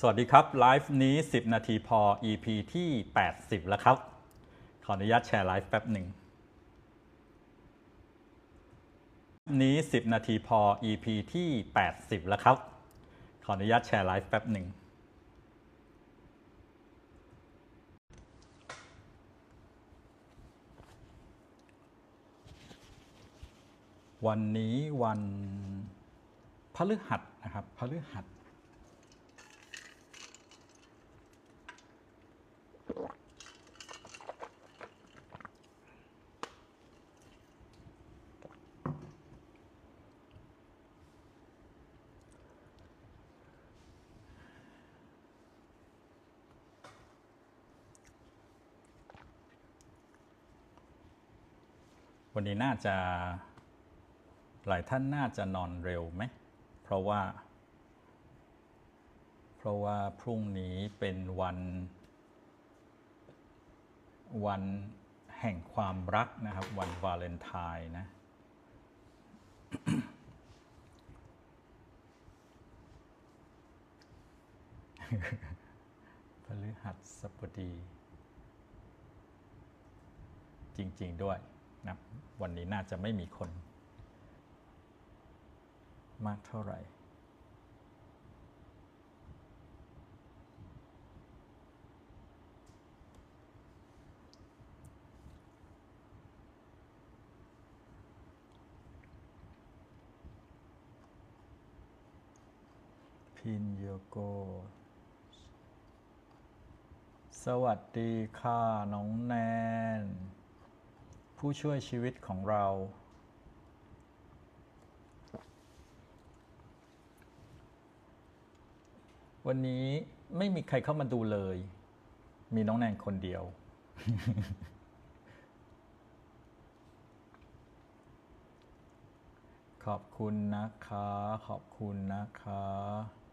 สวัสดีครับ ไลฟ์นี้ 10 นาทีพอ EP ที่ 80 แล้วครับ ขออนุญาตแชร์ไลฟ์แป๊บหนึ่งนี้ 10 นาทีพอ EP ที่ 80 แล้วครับ ขออนุญาตแชร์ไลฟ์แป๊บหนึ่งวันนี้วันพฤหัสนะครับพฤหัส วันนี้น่าจะหลายท่านน่าจะนอนเร็วไหม เพราะว่า เพราะว่าพรุ่งนี้เป็นวัน วันแห่งความรักนะครับ วันวาเลนไทน์นะ พฤหัสบดี จริง ๆ ด้วย นะวันนี้น่าจะไม่มีคน มากเท่าไหร่พินโยโก สวัสดีค่ะ น้องแนน ผู้ช่วยชีวิตของเรา วันนี้ไม่มีใครเข้ามาดูเลย มีน้องแนนคนเดียว ขอบคุณนะคะ ขอบคุณนะคะ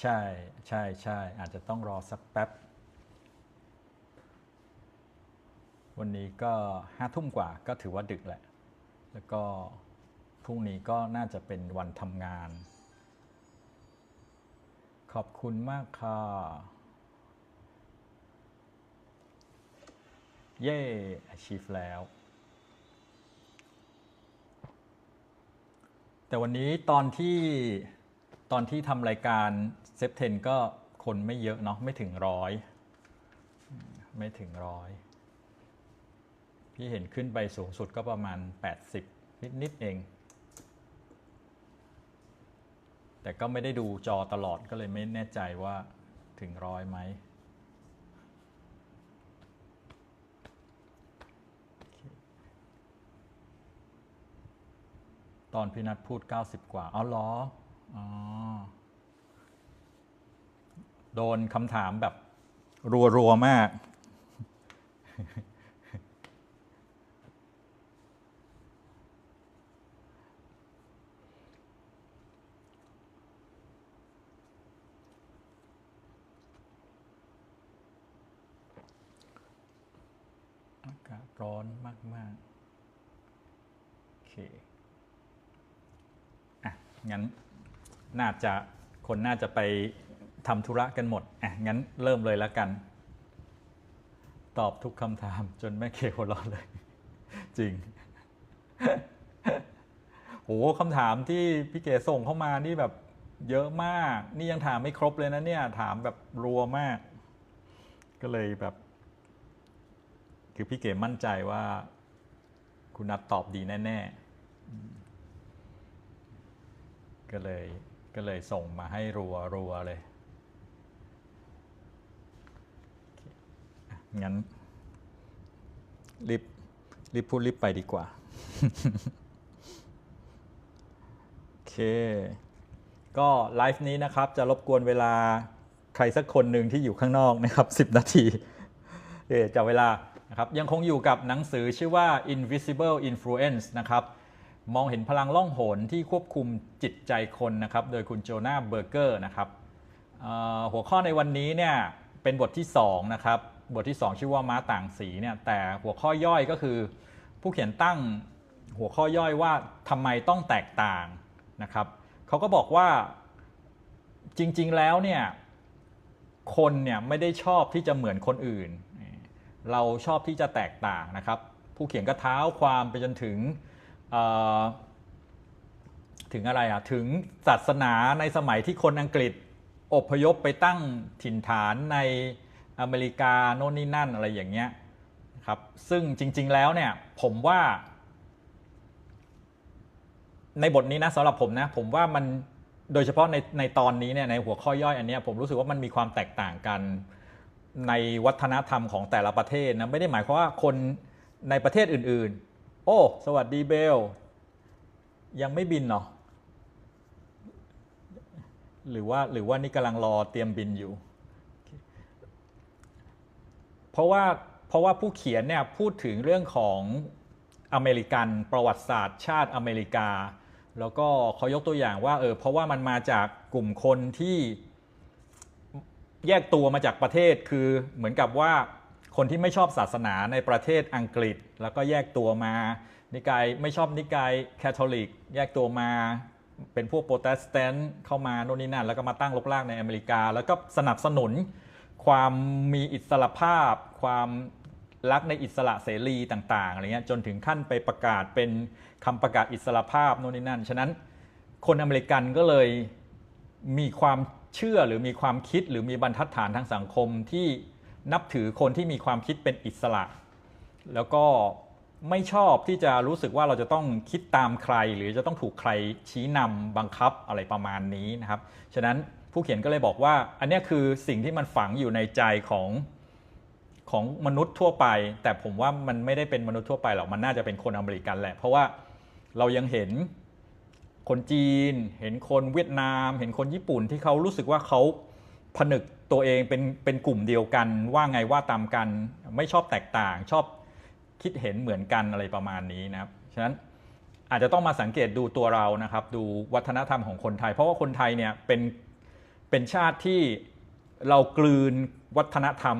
ใช่ใช่ใช่อาจจะต้องรอสักแป๊บ วันนี้ก็ห้าทุ่มกว่าก็ถือว่าดึกแหละ แล้วก็พรุ่งนี้ก็น่าจะเป็นวันทำงาน ขอบคุณมากค่ะ เย่ achieve แล้ว แต่วันนี้ตอนที่ ตอนที่ทำรายการเซฟเทนก็คนไม่เยอะเนาะไม่ถึงร้อยไม่ถึงร้อยพี่เห็นขึ้นไปสูงสุดก็ประมาณ 80 นิดๆเอง แต่ก็ไม่ได้ดูจอตลอดก็เลยไม่แน่ใจว่าถึงร้อยไหมตอนพี่นัทพูด 90 กว่าอ๋อเหรออ๋อ โดนคำถามแบบ รัว ๆ มาก อากาศร้อนมาก ๆ โอเค อะ งั้น น่าจะคนน่าจะไปทำธุระกันหมดอะงั้นเริ่มเลยแล้วกัน ตอบทุกคำถามจนแม่เคหัวเร้อเลย จริงโหคำถามที่พี่เก๋ส่งเข้ามานี่แบบเยอะมาก นี่ยังถามไม่ครบเลยนะเนี่ย ถามแบบรัวมาก ก็เลยแบบ คือพี่เก๋มั่นใจว่า คุณนัทตอบดีแน่ ๆ ก็เลย ก็เลยส่งมาให้รัวรัวเลย งั้น รีบ รีบพูดรีบไปดีกว่า โอเค ก็ไลฟ์นี้นะครับจะรบกวนเวลาใครสักคนหนึ่งที่อยู่ข้างนอกนะครับ 10 นาทีเอ่อจะเวลานะครับยังคงอยู่กับหนังสือชื่อว่า Invisible Influence นะครับ มองเห็นพลังล่องหนที่ควบคุมจิตใจคนนะครับ โดยคุณโจนาเบอร์เกอร์นะครับหัวข้อในวันนี้เนี่ยเป็นบทที่2นะครับบทที่ 2 ชื่อว่าม้าต่างสีเนี่ยแต่หัวข้อย่อยก็คือ ผู้เขียนตั้งหัวข้อย่อยว่าทำไมต้องแตกต่างนะครับเขาก็บอกว่าจริง ๆแล้วเนี่ยคนเนี่ยไม่ได้ชอบที่จะเหมือนคนอื่น เราชอบที่จะแตกต่างนะครับ ผู้เขียนก็เท้าความไปจนถึง ถึงอะไรอะถึงศาสนาในสมัยที่คนอังกฤษอพยพไปตั้งถิ่นฐานในอเมริกาโน่นนี่นั่นอะไรอย่างเงี้ยครับซึ่งจริง ๆแล้วเนี่ยผมว่า ในบทนี้นะสำหรับผมนะผมว่ามันโดยเฉพาะในในตอนนี้เนี่ยในหัวข้อย่อยอันเนี้ยผมรู้สึกว่ามันมีความแตกต่างกันในวัฒนธรรมของแต่ละประเทศนะไม่ได้หมายความว่าคนในประเทศอื่น โอ้ สวัสดีเบล ยังไม่บินเนาะหรือว่าหรือว่านี่กำลังรอเตรียมบินอยู่ เพราะว่าเพราะว่าผู้เขียนเนี่ยพูดถึงเรื่องของอเมริกันประวัติศาสตร์ ชาติอเมริกา แล้วก็เขายกตัวอย่างว่าเออเพราะว่ามันมาจากกลุ่มคนที่แยกตัวมาจากประเทศคือเหมือนกับว่า คนที่ไม่ชอบศาสนาในประเทศอังกฤษ แล้วก็แยกตัวมา นิกายไม่ชอบนิกายแคทอลิก แยกตัวมาเป็นพวกโปรเตสแตนต์เข้ามาโน่นนี่นั่น แล้วก็มาตั้งรกรากในอเมริกา แล้วก็สนับสนุนความมีอิสระภาพ ความรักในอิสระเสรีต่างๆอะไรเงี้ยจนถึงขั้นไปประกาศเป็นคำประกาศอิสระภาพโน่นนี่นั่น ฉะนั้นคนอเมริกันก็เลยมีความเชื่อหรือมีความคิดหรือมีบรรทัดฐานทางสังคมที่ นับถือคนที่มีความคิดเป็นอิสระ แล้วก็ไม่ชอบที่จะรู้สึกว่าเราจะต้องคิดตามใคร หรือจะต้องถูกใครชี้นำบังคับอะไรประมาณนี้นะครับ ฉะนั้นผู้เขียนก็เลยบอกว่า อันนี้คือสิ่งที่มันฝังอยู่ในใจของของมนุษย์ทั่วไป แต่ผมว่ามันไม่ได้เป็นมนุษย์ทั่วไปหรอกมันน่าจะเป็นคนอเมริกันแหละ เพราะว่าเรายังเห็นคนจีน เห็นคนเวียดนาม เห็นคนญี่ปุ่นที่เขารู้สึกว่าเขา ผนึกตัวเองเป็นเป็นกลุ่มเดียวกัน ว่าไงว่าตามกันไม่ชอบแตกต่าง ชอบคิดเห็นเหมือนกันอะไรประมาณนี้นะครับฉะนั้นอาจจะต้องมาสังเกตดูตัวเรานะครับ ดูวัฒนธรรมของคนไทย เพราะว่าคนไทยเนี่ยเป็นเป็นชาติที่เรากลืนวัฒนธรรม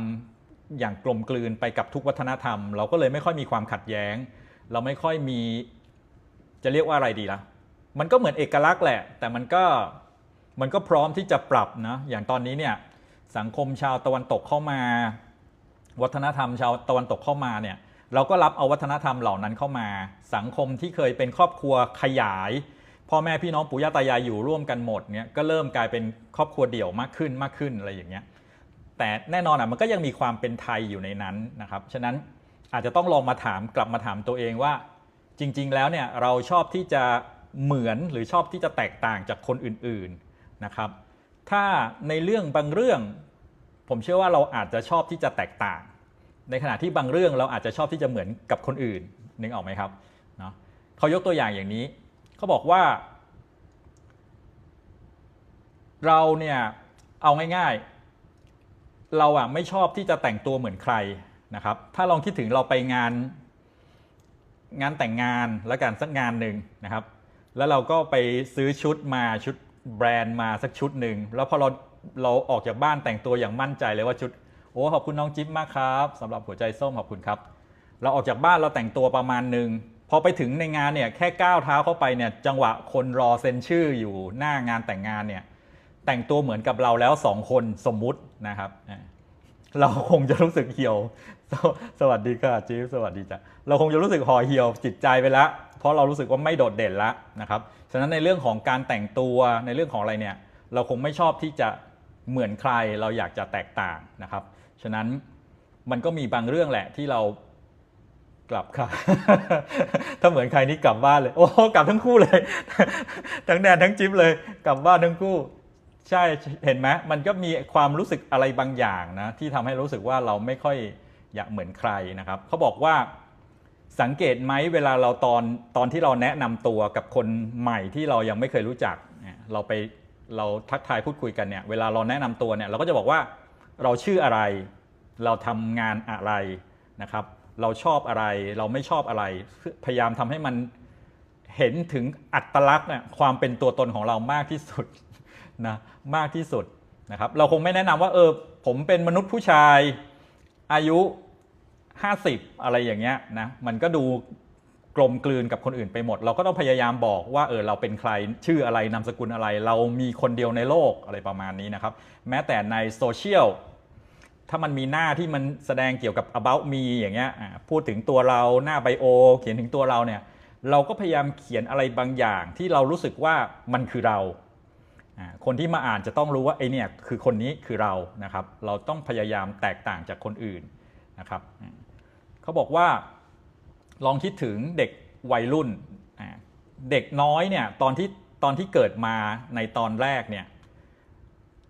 อย่างกลมกลืนไปกับทุกวัฒนธรรม เราก็เลยไม่ค่อยมีความขัดแย้ง เราไม่ค่อยมีจะเรียกว่าอะไรดีล่ะมันก็เหมือนเอกลักษณ์แหละ แต่มันก็ มันก็พร้อมที่จะปรับนะอย่างตอนนี้เนี่ยสังคมชาวตะวันตกเข้ามา วัฒนธรรมชาวตะวันตกเข้ามาเนี่ยเราก็รับเอาวัฒนธรรมเหล่านั้นเข้ามา สังคมที่เคยเป็นครอบครัวขยายพ่อแม่พี่น้องปู่ย่าตายายอยู่ร่วมกันหมดเนี่ยก็เริ่มกลายเป็นครอบครัวเดี่ยวมากขึ้นมากขึ้นอะไรอย่างเงี้ยแต่แน่นอนอะมันก็ยังมีความเป็นไทยอยู่ในนั้นนะครับฉะนั้นอาจจะต้องลองมาถามกลับมาถามตัวเองว่า จริง ๆ แล้วเนี่ยเราชอบที่จะเหมือนหรือชอบที่จะแตกต่างจากคนอื่น ๆ นะครับ ถ้าในเรื่องบางเรื่อง ผมเชื่อว่าเราอาจจะชอบที่จะแตกต่าง ในขณะที่บางเรื่องเราอาจจะชอบที่จะเหมือนกับคนอื่นนึกออกไหมครับเนาะเขายกตัวอย่างอย่างนี้เขาบอกว่า เราเนี่ยเอาง่ายๆ เราอะไม่ชอบที่จะแต่งตัวเหมือนใครนะครับ ถ้าลองคิดถึงเราไปงานงานแต่งงานแล้วกันสักงานหนึ่งนะครับ แล้วเราก็ไปซื้อชุดมาชุด แบรนด์มาสักชุดหนึ่งแล้วพอเราเราออกจากบ้านแต่งตัวอย่างมั่นใจเลยว่าชุดโอ้ขอบคุณน้องจิ๊บมากครับสำหรับหัวใจส้มขอบคุณครับ เราออกจากบ้านเราแต่งตัวประมาณหนึ่งพอไปถึงในงานเนี่ยแค่ก้าวเท้าเข้าไปเนี่ยจังหวะคนรอเซ็นชื่ออยู่หน้างานแต่งงานเนี่ยแต่งตัวเหมือนกับเราแล้วสองคนสมมุตินะครับเราคงจะรู้สึกเหี่ยว สวสวัสดีค่ะจิ๊บสวัสดีจ้ะเราคงจะรู้สึกห่อเหี่ยวจิตใจไปแล้ว เพราะเรารู้สึกว่าไม่โดดเด่นแล้วนะครับฉะนั้นในเรื่องของการแต่งตัวในเรื่องของอะไรเนี่ยเราคงไม่ชอบที่จะเหมือนใครเราอยากจะแตกต่างนะครับ ฉะนั้นมันก็มีบางเรื่องแหละที่เรากลับค่ะ ถ้าเหมือนใครนี่กลับบ้านเลย โอ้กลับทั้งคู่เลย ทั้งแดนทั้งจิ๊บเลย กลับบ้านทั้งคู่ ใช่เห็นไหมมันก็มีความรู้สึกอะไรบางอย่างนะที่ทำให้รู้สึกว่าเราไม่ค่อยอยากเหมือนใครนะครับเขาบอกว่า สังเกตไหมเวลาเราตอนตอนที่เราแนะนำตัวกับคนใหม่ที่เรายังไม่เคยรู้จักเนี่ยเราไปเราทักทายพูดคุยกันเนี่ยเวลาเราแนะนำตัวเนี่ยเราก็จะบอกว่าเราชื่ออะไร เราทำงานอะไรนะครับ เราชอบอะไรเราไม่ชอบอะไร พยายามทำให้มันเห็นถึงอัตลักษณ์เนี่ยความเป็นตัวตนของเรามากที่สุด นะมากที่สุดนะครับเราคงไม่แนะนำว่าเออผมเป็นมนุษย์ผู้ชายอายุ 50 อะไรอย่างเงี้ยนะมันก็ดูกลมกลืนกับคนอื่นไปหมด เราก็ต้องพยายามบอกว่าเออเราเป็นใครชื่ออะไรนามสกุลอะไร เรามีคนเดียวในโลกอะไรประมาณนี้นะครับ แม้แต่ในโซเชียลถ้ามันมีหน้าที่มันแสดงเกี่ยวกับ about me อย่างเงี้ยพูดถึงตัวเราหน้าไบโอ เขียนถึงตัวเราเนี่ยเราก็พยายามเขียนอะไรบางอย่างที่เรารู้สึกว่ามันคือเรา คนที่มาอ่านจะต้องรู้ว่าไอเนี่ยคือคนนี้คือเรานะครับ เราต้องพยายามแตกต่างจากคนอื่นนะครับ เขาบอกว่า ลองคิดถึงเด็กวัยรุ่น เด็กน้อยเนี่ยตอนที่ตอนที่เกิดมาในตอนแรกเนี่ย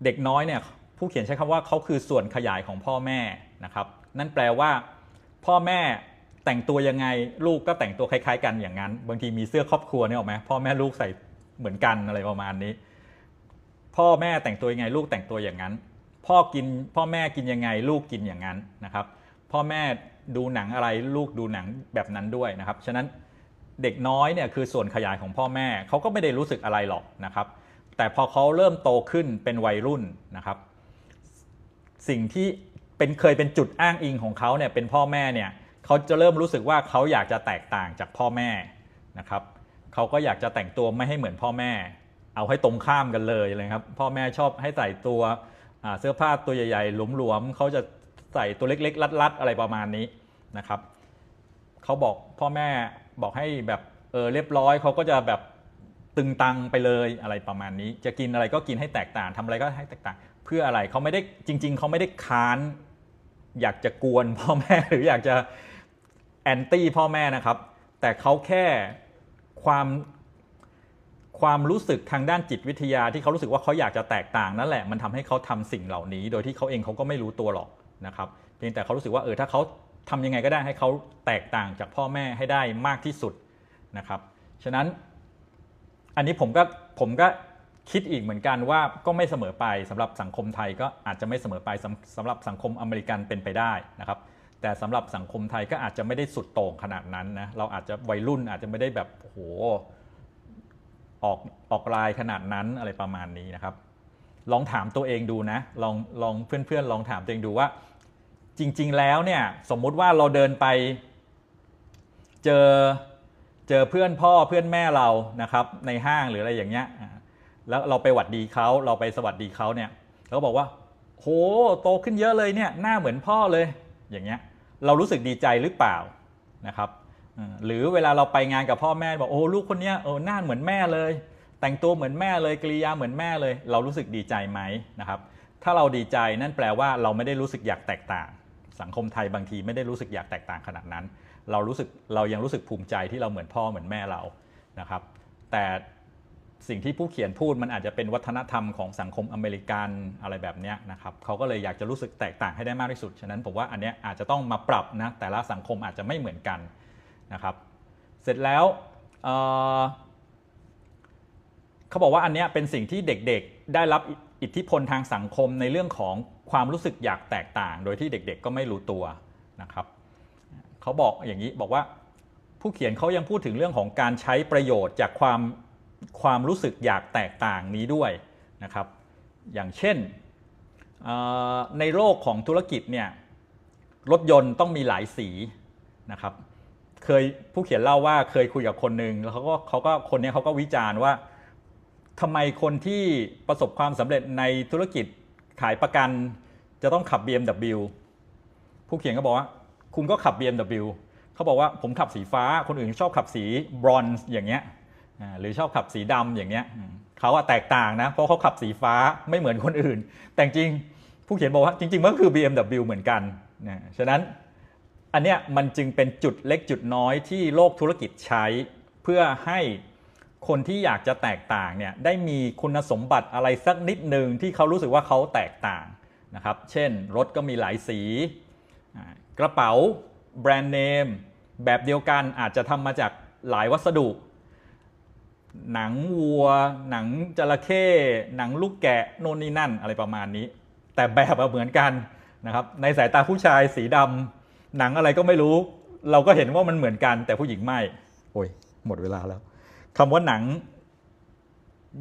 เด็กน้อยเนี่ยผู้เขียนใช้คำว่าเขาคือส่วนขยายของพ่อแม่นะครับ นั่นแปลว่าพ่อแม่แต่งตัวยังไงลูกก็แต่งตัวคล้าย ๆ กันอย่างนั้น บางทีมีเสื้อครอบครัวเนี่ยหรอกไหมพ่อแม่ลูกใส่เหมือนกันอะไรประมาณนี้ พ่อแม่แต่งตัวยังไงลูกแต่งตัวอย่างนั้น พ่อกินพ่อแม่กินยังไงลูกกินอย่างนั้นนะครับ พ่อแม่ ดูหนังอะไรลูกดูหนังแบบนั้นด้วยนะครับ ฉะนั้นเด็กน้อยเนี่ยคือส่วนขยายของพ่อแม่เขาก็ไม่ได้รู้สึกอะไรหรอกนะครับ แต่พอเขาเริ่มโตขึ้นเป็นวัยรุ่นนะครับ สิ่งที่เป็นเคยเป็นจุดอ้างอิงของเขาเนี่ยเป็นพ่อแม่เนี่ยเขาจะเริ่มรู้สึกว่าเขาอยากจะแตกต่างจากพ่อแม่นะครับเขาก็อยากจะแต่งตัวไม่ให้เหมือนพ่อแม่ เอาให้ตรงข้ามกันเลยเลยครับพ่อแม่ชอบให้ใส่ตัวเสื้อผ้าตัวใหญ่ๆหลวมๆเขาจะใส่ตัวเล็กๆ รัดๆ อะไรประมาณนี้ นะครับเขาบอกพ่อแม่บอกให้แบบเออเรียบร้อยเขาก็จะแบบตึงตังไปเลยอะไรประมาณนี้ จะกินอะไรก็กินให้แตกต่างทำอะไรก็ให้แตกต่าง เพื่ออะไรเขาไม่ได้จริง ๆเขาไม่ได้ค้าน อยากจะกวนพ่อแม่หรืออยากจะแอนตี้พ่อแม่นะครับ แต่เขาแค่ความความรู้สึกทางด้านจิตวิทยาที่เขารู้สึกว่าเขาอยากจะแตกต่างนั่นแหละมันทำให้เขาทำสิ่งเหล่านี้ โดยที่เขาเองเขาก็ไม่รู้ตัวหรอกนะครับเพียงแต่เขารู้สึกว่าเออถ้าเขา ทำยังไงก็ได้ให้เขาแตกต่างจากพ่อแม่ให้ได้มากที่สุดนะครับ ฉะนั้นอันนี้ผมก็ผมก็คิดอีกเหมือนกันว่าก็ไม่เสมอไปสำหรับสังคมไทยก็อาจจะไม่เสมอไปสำสำหรับสังคมอเมริกันเป็นไปได้นะครับ แต่สำหรับสังคมไทยก็อาจจะไม่ได้สุดโต่งขนาดนั้นนะเราอาจจะวัยรุ่นอาจจะไม่ได้แบบโอ้โหออกออกลายขนาดนั้นอะไรประมาณนี้นะครับ ลองถามตัวเองดูนะ ลองลองเพื่อนๆลองถามตัวเองดูว่า จริง ๆ แล้วเนี่ยสมมุติว่าเราเดินไป เจอเจอเพื่อนพ่อเพื่อนแม่เรานะครับ ในห้างหรืออะไรอย่างเงี้ยแล้วเราไปหวัดดีเขาเราไปสวัสดีเขาเนี่ยแล้วก็บอกว่า โหโตขึ้นเยอะเลยเนี่ยหน้าเหมือนพ่อเลยอย่างเงี้ยเรารู้สึกดีใจหรือเปล่านะครับหรือเวลาเราไปงานกับพ่อแม่บอกโอ้ลูกคนเนี้ยเออหน้าเหมือนแม่เลย แต่งตัวเหมือนแม่เลยกริยาเหมือนแม่เลย เรารู้สึกดีใจไหมนะครับ ถ้าเราดีใจนั่นแปลว่าเราไม่ได้รู้สึกอยากแตกต่าง สังคมไทยบางทีไม่ได้รู้สึกอยากแตกต่างขนาดนั้น เรารู้สึกเรายังรู้สึกภูมิใจที่เราเหมือนพ่อเหมือนแม่เรานะครับ แต่สิ่งที่ผู้เขียนพูดมันอาจจะเป็นวัฒนธรรมของสังคมอเมริกันอะไรแบบนี้นะครับเขาก็เลยอยากจะรู้สึกแตกต่างให้ได้มากที่สุด ฉะนั้นผมว่าอันเนี้ยอาจจะต้องมาปรับนะแต่ละสังคมอาจจะไม่เหมือนกันนะครับ เสร็จแล้วเเขาบอกว่าอันเนี้ยเป็นสิ่งที่เด็กๆได้รับอิทธิพลทางสังคมในเรื่องของ ความรู้สึกอยากแตกต่าง โดยที่เด็กๆ ก็ไม่รู้ตัวนะครับเขาบอกอย่างนี้บอกว่าผู้เขียนเขายังพูดถึงเรื่องของการใช้ประโยชน์จากความความรู้สึกอยากแตกต่างนี้ด้วยนะครับ อย่างเช่นในโลกของธุรกิจเนี่ยรถยนต์ต้องมีหลายสีนะครับ เคยผู้เขียนเล่าว่าเคยคุยกับคนหนึ่งแล้วเขาก็เขาก็คนนี้เขาก็วิจารณ์ว่าทำไมคนที่ประสบความสำเร็จในธุรกิจ ขายประกันจะต้องขับ BMW ผู้เขียนก็บอกว่า คุณก็ขับ BMW เขาบอกว่าผมขับสีฟ้า คนอื่นชอบขับสีบรอนซ์อย่างเงี้ยหรือชอบขับสีดำอย่างเงี้ยเขาอะแตกต่างนะ เพราะเขาขับสีฟ้าไม่เหมือนคนอื่น แต่จริงผู้เขียนบอกว่าจริงๆมันก็คือ BMW เหมือนกันนะฉะนั้นอันเนี้ยมันจึงเป็นจุดเล็กจุดน้อยที่โลกธุรกิจใช้ เพื่อให้ คนที่อยากจะแตกต่างเนี่ยได้มีคุณสมบัติอะไรสักนิดหนึ่งที่เขารู้สึกว่าเขาแตกต่างนะครับ เช่นรถก็มีหลายสี กระเป๋าแบรนด์เนมแบบเดียวกันอาจจะทำมาจากหลายวัสดุ หนังวัว หนังจระเข้หนังลูกแกะโน่นนี่นั่นอะไรประมาณนี้ แต่แบบเหมือนกันนะครับในสายตาผู้ชายสีดำหนังอะไรก็ไม่รู้ เราก็เห็นว่ามันเหมือนกันแต่ผู้หญิงไม่ โอ้ยหมดเวลาแล้ว คำว่าหนัง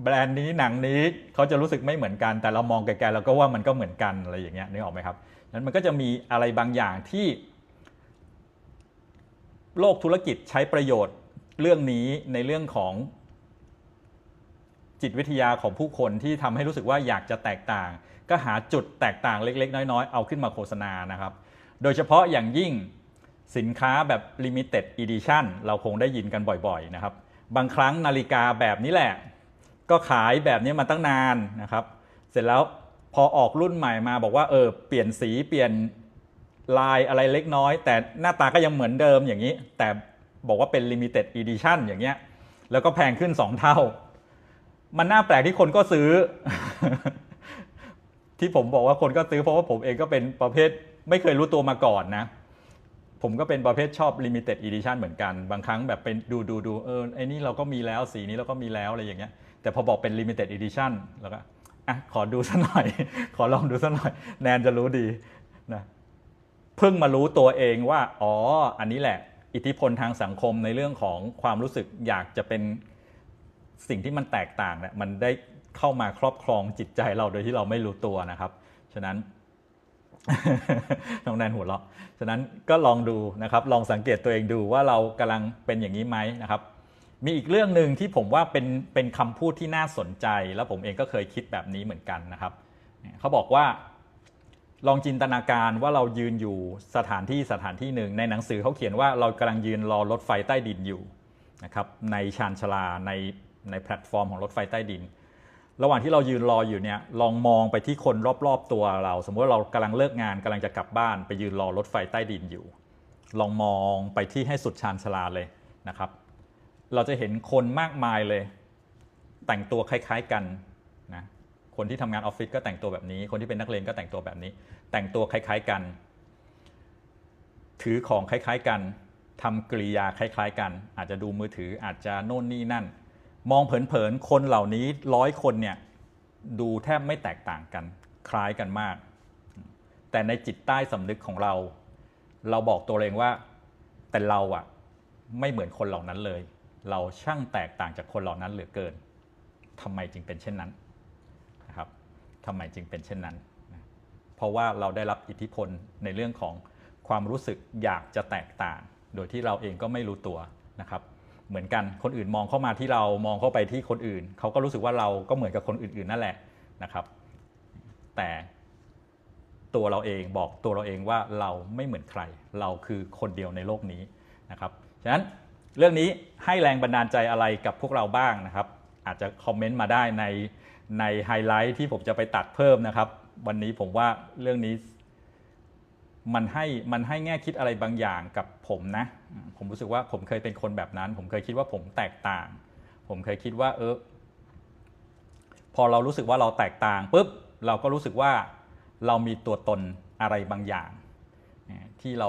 แบรนด์นี้หนังนี้เขาจะรู้สึกไม่เหมือนกัน แต่เรามองไกลๆเราก็ว่ามันก็เหมือนกันอะไรอย่างเงี้ยนึกออกไหมครับนั้นมันก็จะมีอะไรบางอย่างที่ โลกธุรกิจใช้ประโยชน์เรื่องนี้ในเรื่องของจิตวิทยาของผู้คนที่ทำให้รู้สึกว่าอยากจะแตกต่าง ก็หาจุดแตกต่างเล็ก ๆ น้อย ๆ เอาขึ้นมาโฆษณานะครับ โดยเฉพาะอย่างยิ่งสินค้าแบบ Limited Edition เราคงได้ยินกันบ่อย ๆ นะครับ บางครั้งนาฬิกาแบบนี้แหละ ก็ขายแบบนี้มาตั้งนานนะครับ เสร็จแล้วพอออกรุ่นใหม่มาบอกว่าเออเปลี่ยนสีเปลี่ยนลายอะไรเล็กน้อย แต่หน้าตาก็ยังเหมือนเดิมอย่างนี้ แต่บอกว่าเป็น Limited Edition อย่างเงี้ยแล้วก็แพงขึ้น 2 เท่า มันน่าแปลกที่คนก็ซื้อ ที่ผมบอกว่าคนก็ซื้อเพราะว่าผมเองก็เป็นประเภทไม่เคยรู้ตัวมาก่อนนะ ผมก็เป็นประเภทชอบ limited edition เหมือนกัน บางครั้งแบบเป็นดูดูดูเออไอ้นี่เราก็มีแล้วสีนี้เราก็มีแล้วอะไรอย่างเงี้ย แต่พอบอกเป็น limited edition แล้วก็อะขอดูสักหน่อย ขอลองดูสักหน่อย แนนจะรู้ดีนะเพิ่งมารู้ตัวเองว่า อ๋อ อันนี้แหละ อิทธิพลทางสังคมในเรื่องของความรู้สึกอยากจะเป็นสิ่งที่มันแตกต่างเนี่ยมันได้เข้ามาครอบครองจิตใจเราโดยที่เราไม่รู้ตัวนะครับ ฉะนั้น น้องแนนหัวเราะ ฉะนั้นก็ลองดูนะครับ ลองสังเกตตัวเองดูว่าเรากำลังเป็นอย่างนี้ไหมนะครับ มีอีกเรื่องหนึ่งที่ผมว่าเป็นเป็นคำพูดที่น่าสนใจ แล้วผมเองก็เคยคิดแบบนี้เหมือนกันนะครับ เขาบอกว่า ลองจินตนาการว่าเรายืนอยู่สถานที่สถานที่หนึ่งในหนังสือเขาเขียนว่าเรากำลังยืนรอรถไฟใต้ดินอยู่นะครับในชานชาลาในในแพลตฟอร์มของรถไฟใต้ดิน ระหว่างที่เรายืนรออยู่เนี่ยลองมองไปที่คนรอบๆตัวเรา สมมติว่าเรากำลังเลิกงานกำลังจะกลับบ้าน ไปยืนรอรถไฟใต้ดินอยู่ ลองมองไปที่ให้สุดชานชาลาเลยนะครับ เราจะเห็นคนมากมายเลย แต่งตัวคล้าย ๆกันนะคนที่ทำงานออฟฟิศก็แต่งตัวแบบนี้ คนที่เป็นนักเรียนก็แต่งตัวแบบนี้ แต่งตัวคล้าย ๆกัน ถือของคล้าย ๆ กันทำกริยาคล้าย ๆ กัน อาจจะดูมือถืออาจจะโน่นนี่นั่น มองเผินๆคนเหล่านี้ร้อยคนเนี่ยดูแทบไม่แตกต่างกัน คล้ายกันมาก แต่ในจิตใต้สำนึกของเรา เราบอกตัวเองว่า แต่เราอะไม่เหมือนคนเหล่านั้นเลย เราช่างแตกต่างจากคนเหล่านั้นเหลือเกินทำไมจึงเป็นเช่นนั้นนะครับทำไมจึงเป็นเช่นนั้น เพราะว่าเราได้รับอิทธิพลในเรื่องของความรู้สึกอยากจะแตกต่าง โดยที่เราเองก็ไม่รู้ตัวนะครับ เหมือนกัน คนอื่นมองเข้ามาที่เรามองเข้าไปที่คนอื่น เขาก็รู้สึกว่าเราก็เหมือนกับคนอื่นๆนั่นแหละนะครับ แต่ตัวเราเองบอกตัวเราเองว่าเราไม่เหมือนใคร เราคือคนเดียวในโลกนี้นะครับ ฉะนั้นเรื่องนี้ให้แรงบันดาลใจอะไรกับพวกเราบ้างนะครับ อาจจะคอมเมนต์มาได้ในในไฮไลท์ที่ผมจะไปตัดเพิ่มนะครับ วันนี้ผมว่าเรื่องนี้ มันให้มันให้แง่คิดอะไรบางอย่างกับผมนะ ผมรู้สึกว่าผมเคยเป็นคนแบบนั้น ผมเคยคิดว่าผมแตกต่าง ผมเคยคิดว่าเออพอเรารู้สึกว่าเราแตกต่างปุ๊บเราก็รู้สึกว่าเรามีตัวตนอะไรบางอย่าง ที่เรา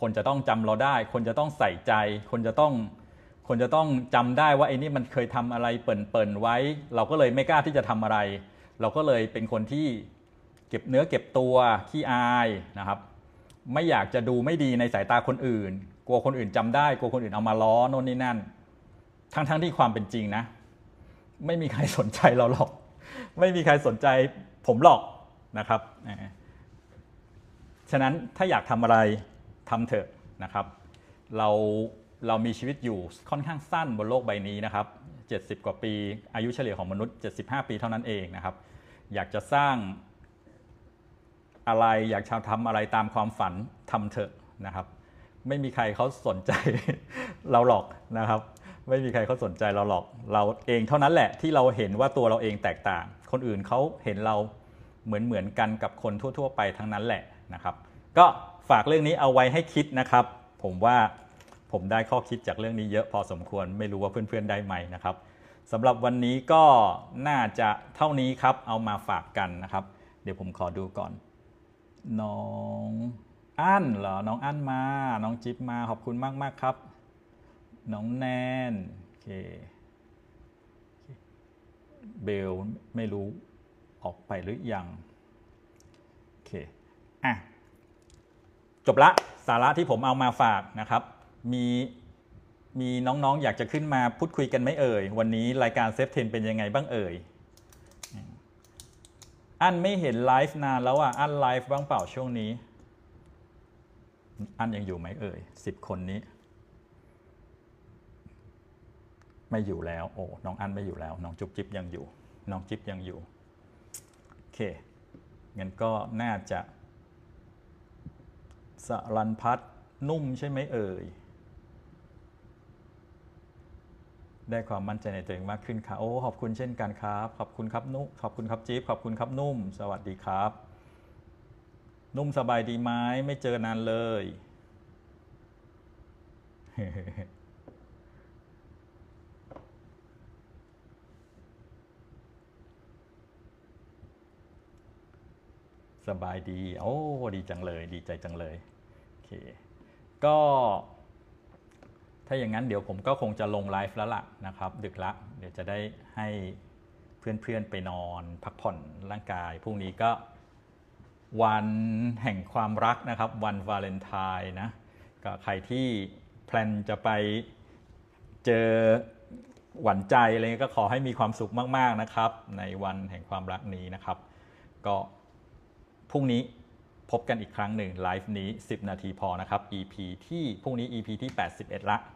คนจะต้องจำเราได้ คนจะต้องใส่ใจ คนจะต้องคนจะต้องจำได้ว่าไอ้นี่มันเคยทำอะไรเปิ่นๆไว้ เราก็เลยไม่กล้าที่จะทำอะไร เราก็เลยเป็นคนที่เก็บเนื้อเก็บตัวขี้อายนะครับ ไม่อยากจะดูไม่ดีในสายตาคนอื่น กลัวคนอื่นจำได้ กลัวคนอื่นเอามาล้อโน่นนี่นั่น ทั้งๆทที่ความเป็นจริงนะ ไม่มีใครสนใจเราหรอก ไม่มีใครสนใจผมหรอกนะครับ ฉะนั้นถ้าอยากทำอะไรทำเถอะนะครับ เราเรามีชีวิตอยู่ค่อนข้างสั้นบนโลกใบนี้นะครับ 70 กว่าปี อายุเฉลี่ยของมนุษย์ 75 ปีเท่านั้นเองนะครับ อยากจะสร้าง อะไรอยากจะทำอะไรตามความฝันทำเถอะนะครับ ไม่มีใครเขาสนใจเราหรอกนะครับ ไม่มีใครเขาสนใจเราหรอก เราเองเท่านั้นแหละที่เราเห็นว่าตัวเราเองแตกต่าง คนอื่นเขาเห็นเราเหมือนเหมือนกันกับคนทั่ว ๆ ไปทั้งนั้นแหละนะครับ ก็ฝากเรื่องนี้เอาไว้ให้คิดนะครับ ผมว่าผมได้ข้อคิดจากเรื่องนี้เยอะพอสมควรไม่รู้ว่าเพื่อนๆได้ไหมนะครับสำหรับวันนี้ก็น่าจะเท่านี้ครับเอามาฝากกันนะครับ เดี๋ยวผมขอดูก่อน น้องอั้นเหรอ น้องอั้นมา น้องจิ๊บมา ขอบคุณมากมากๆครับ น้องแนนโอเคเบลไม่รู้ออกไปหรือยังโอเคอะจบละสาระที่ผมเอามาฝากนะครับ มีมีน้องๆอยากจะขึ้นมาพูดคุยกันไหมเอ่ย วันนี้รายการเซฟเทนเป็นยังไงบ้างเอ่ย อันไม่เห็นไลฟ์นานแล้วอะ อันไลฟ์บ้างเปล่าช่วงนี้ อันยังอยู่ไหมเอ่ยสิบคนนี้ ไม่อยู่แล้ว โอ้น้องอันไม่อยู่แล้ว น้องจุ๊บจิ๊บยังอยู่ น้องจิ๊บยังอยู่ โอเคงั้นก็น่าจะสรันพัดนุ่มใช่ไหมเอ่ย ได้ความมั่นใจในตัวเองมากขึ้นค่ะ โอ้ ขอบคุณเช่นกันครับ ขอบคุณครับนุ่มขอบคุณครับจิ๊บขอบคุณครับนุ่ม สวัสดีครับ นุ่มสบายดีไหมไม่เจอนานเลย สบายดี โอ้ ดีจังเลย ดีใจจังเลย โอเค ก็ ถ้าอย่างนั้นเดี๋ยวผมก็คงจะลงไลฟ์แล้วล่ะนะครับ ดึกละ เดี๋ยวจะได้ให้เพื่อนๆไปนอน พักผ่อนร่างกายพรุ่งนี้ก็วันแห่งความรักนะครับ วันวาเลนไทน์นะก็ใครที่แพลนจะไปเจอหวานใจอะไรเงี้ยก็ขอให้มีความสุขมาก ๆนะครับ ในวันแห่งความรักนี้นะครับ ก็พรุ่งนี้พบกันอีกครั้งหนึ่งไลฟ์นี้ 10 นาทีพอนะครับ EP ที่พรุ่งนี้ EP ที่ 81 ละ